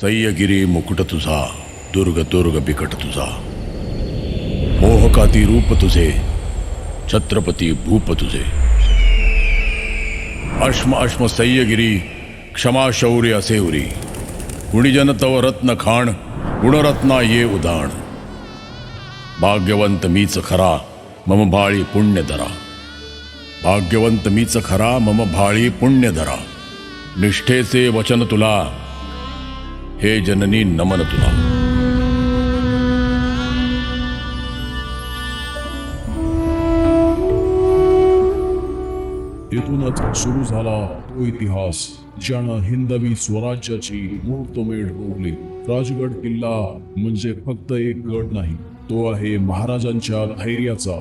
सह्यगिरी मुकुट तुझा दुर्ग दुर्ग बिकट तुझा. मोहकाती रूप तुझे छत्रपती भूप तुझे. अश्म अश्म सह्यगिरी क्षमा शौर्य असे उरी. गुणीजन तव रत्न खाण गुणरत्ना ये उदाण. भाग्यवंत मीच खरा मम भाळी पुण्य धरा. भाग्यवंत मीच खरा मम भाळी पुण्य धरा. निष्ठेचे वचन तुला हे जननी नमन तुला. येथूनच सुरू झाला तो इतिहास ज्यानं हिंदवी स्वराज्याची मुहूर्तमेढ रोवली राजगड किल्ला म्हणजे फक्त एक गड नाही तो आहे महाराजांच्या धैर्याचा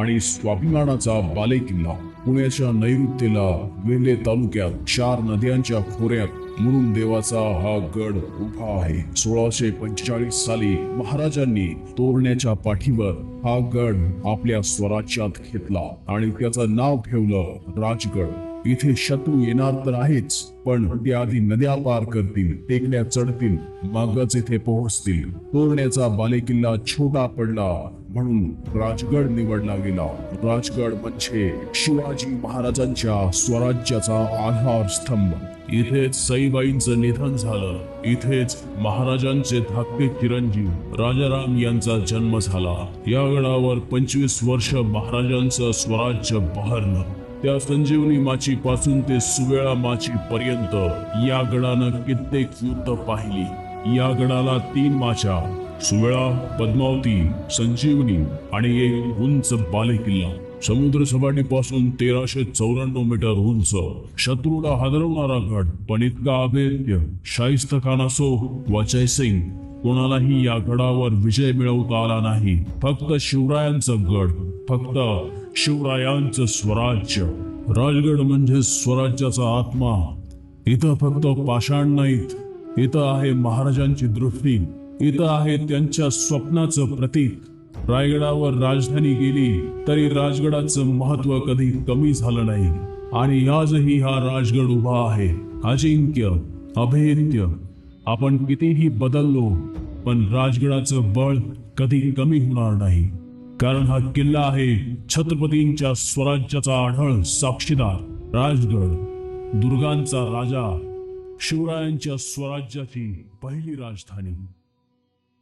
आणि स्वाभिमानाचा बाले किल्ला पुण्याच्या नैऋत्येला वेले तालुक्यात चार नद्यांच्या खोऱ्यात म्हणून देवाचा हा गड उभा आहे. सोळाशे पंचेचाळीस साली महाराजांनी तोरण्याच्या पाठीवर हा गड आपल्या स्वराज्यात घेतला आणि त्याचं नाव ठेवलं राजगड. इथे शत्रू येणार तर आहेच पण ते आधी नद्या पार करतील टेकड्या चढतील मगच इथे पोहोचतील. तोरण्याचा बालेकिल्ला छोटा पडला. म्हणून राजगड निवडला गेला. राजगड म्हणजे शिवाजी महाराजांच्या स्वराज्याचा आधार स्तंभ इथेच सईबाईंचं निधन झालं. इथेच महाराजांचे धाकटे चिरंजीव राजाराम यांचा जन्म झाला. या गडावर पंचवीस वर्ष महाराजांचं स्वराज्य बहरलं. त्या संजीवनी माची पासून ते सुवेळा माची पर्यंत या गडानं कित्येक युद्ध पाहिली. या गडाला तीन माच्या सुवेळा पद्मावती संजीवनी आणि एक उंच बालेकिल्ला. समुद्र सपाटीपासून तेराशे चौऱ्याण्णव मीटर उंच. शत्रूला हादरवणारा गड पण इतका अभेद्य शाहिस्त खान असो वा जयसिंग कोणालाही या गडावर विजय मिळवता आला नाही. फक्त शिवरायांचं गड फक्त शिवरायांचं स्वराज्य. राजगड म्हणजे स्वराज्याचा आत्मा. इथं फक्त पाषाण नाहीत इथं आहे महाराजांची दृष्टी. इथं आहे त्यांच्या स्वप्नाचं प्रतीक. रायगडावर राजधानी गेली तरी राजगडाचं महत्त्व कधी कमी झालं नाही. आणि आजही हा राजगड उभा आहे. अजिंक्य अभेद्य. आपण कितीही बदललो पण राजगडाचं बळ कधी कमी होणार नाही. कारण हा किल्ला आहे छत्रपतींच्या स्वराज्याचा आढळ साक्षीदार. राजगड दुर्गांचा राजा शिवरायांच्या स्वराज्याची पहिली राजधानी.